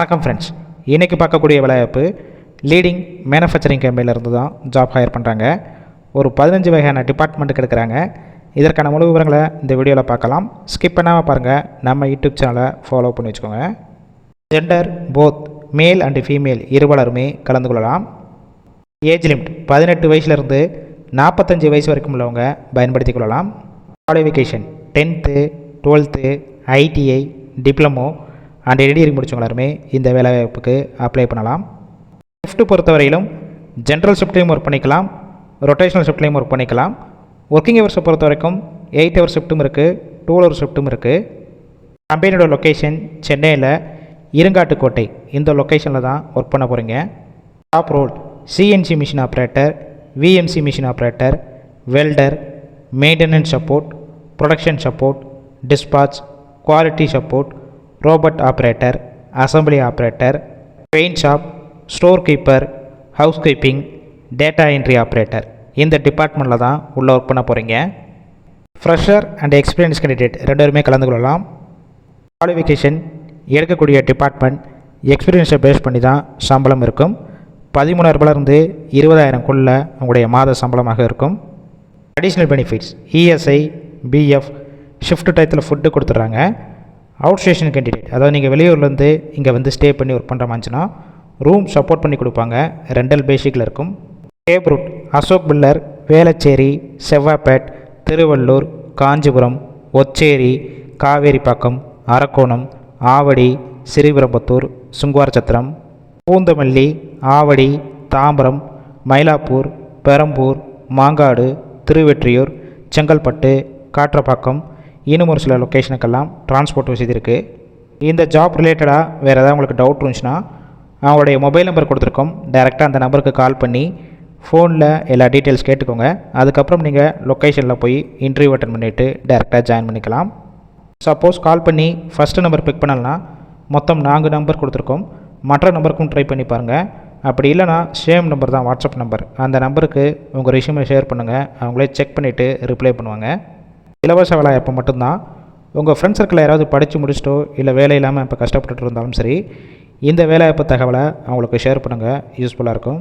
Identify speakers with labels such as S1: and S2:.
S1: வணக்கம் ஃப்ரெண்ட்ஸ் இன்றைக்கி பார்க்கக்கூடிய வேலைவாய்ப்பு லீடிங் மேனுஃபேக்சரிங் கம்பெனிலேருந்து தான் ஜாப் ஹையர் பண்ணுறாங்க ஒரு பதினஞ்சு வகையான டிபார்ட்மெண்ட்டுக்கு எடுக்கிறாங்க. இதற்கான முழு விவரங்களை இந்த வீடியோவில் பார்க்கலாம். ஸ்கிப் பண்ணாமல் பாருங்கள் நம்ம யூடியூப் சேனலை ஃபாலோ பண்ணி வச்சுக்கோங்க. Gender both male and female இருவலருமே கலந்து கொள்ளலாம். ஏஜ் லிமிட் பதினெட்டு வயசுலேருந்து நாற்பத்தஞ்சு வயசு வரைக்கும் உள்ளவங்க பயன்படுத்தி கொள்ளலாம். Qualification tenth twelfth ITI diploma and engineering முடிச்சவங்க எல்லாருமே இந்த வேலைவாய்ப்புக்கு அப்ளை பண்ணலாம். ஷிஃப்ட்டு பொறுத்தவரையிலும் ஜென்ரல் ஷிஃப்ட்லேயும் ஒர்க் பண்ணிக்கலாம் ரொட்டேஷனல் ஷிஃப்ட்லேயும் ஒர்க் பண்ணிக்கலாம். ஒர்க்கிங் ஹவர்ஸை பொறுத்த வரைக்கும் எயிட் ஹவர் ஷிஃப்ட்டும் இருக்குது டூ ஹவர் ஷிஃப்ட்டும் இருக்குது கம்பெனியோட லொக்கேஷன் சென்னையில் இருங்காட்டுக்கோட்டை இந்த லொக்கேஷனில் தான் ஒர்க் பண்ண போகிறீங்க top roll CNC machine operator VMC machine operator welder maintenance support production support dispatch quality support robot operator assembly operator paint shop storekeeper housekeeping data entry operator இந்த டிபார்ட்மெண்ட்டில் தான் உள்ளே ஒர்க் பண்ண போகிறீங்க ஃப்ரெஷர் அண்ட் எக்ஸ்பீரியன்ஸ் கேண்டிடேட் ரெண்டு பேருமே கலந்து கொள்ளலாம். குவாலிஃபிகேஷன் எடுக்கக்கூடிய டிபார்ட்மெண்ட் எக்ஸ்பீரியன்ஸை பேஸ் பண்ணி தான் சம்பளம் இருக்கும். பதிமூணாயிரரூபாலேருந்து இருபதாயிரம்குள்ள உங்களுடைய மாத சம்பளமாக இருக்கும். Additional benefits ESI PF shift டயத்தில் ஃபுட்டு கொடுத்துட்றாங்க. அவுட் ஸ்டேஷன் கேண்டிடேட் அதாவது நீங்கள் வெளியூர்லேருந்து இங்கே வந்து ஸ்டே பண்ணி ஒர்க் பண்ணுற மாதிரிச்சுன்னா ரூம் சப்போர்ட் பண்ணி கொடுப்பாங்க. ரெண்டல் பேசிக்கில் இருக்கும். Cab route Ashok pillar Velachery Sevvapet Tiruvallur Kanchipuram Ocheri Kaveripakkam Arakkonam Avadi Sriperumbudur Sunguvarchatram Poonamallee Avadi Tambaram Mylapore Perambur Mangadu Tiruvottiyur Chengalpattu Kattrapakkam இன்னும் ஒரு சில லொக்கேஷனுக்கெல்லாம் டிரான்ஸ்போர்ட் வசதி இருக்குது இந்த ஜாப் ரிலேட்டடாக வேறு ஏதாவது உங்களுக்கு டவுட் இருந்துச்சுன்னா அவங்களுடைய மொபைல் நம்பர் கொடுத்துருக்கோம். டைரெக்டாக அந்த நம்பருக்கு கால் பண்ணி ஃபோனில் எல்லா டீட்டெயில்ஸ் கேட்டுக்கோங்க. அதுக்கப்புறம் நீங்கள் லொக்கேஷனில் போய் இன்டர்வியூ அட்டன் பண்ணிவிட்டு டேரெக்டாக ஜாயின் பண்ணிக்கலாம். சப்போஸ் கால் பண்ணி ஃபஸ்ட்டு நம்பர் பிக் பண்ணலனா மொத்தம் நான்கு நம்பர் கொடுத்துருக்கோம். மற்ற நம்பருக்கும் ட்ரை பண்ணி பாருங்கள் அப்படி இல்லைனா சேம் நம்பர் தான் வாட்ஸ்அப் நம்பர் அந்த நம்பருக்கு உங்கள் ரெஷ்யூமை ஷேர் பண்ணுங்கள் அவங்களே செக் பண்ணிவிட்டு ரிப்ளை பண்ணுவாங்க. இலவச வேலை அப்போ மட்டும்தான். உங்கள் ஃப்ரெண்ட்ஸ் சர்க்கிளில் யாராவது படித்து முடிச்சிட்டோ இல்லை வேலை இல்லாமல் இப்போ கஷ்டப்பட்டுட்டு இருந்தாலும் சரி இந்த வேலைவாய்ப்பு தகவலை அவங்களுக்கு ஷேர் பண்ணுங்கள் யூஸ்ஃபுல்லாக இருக்கும்.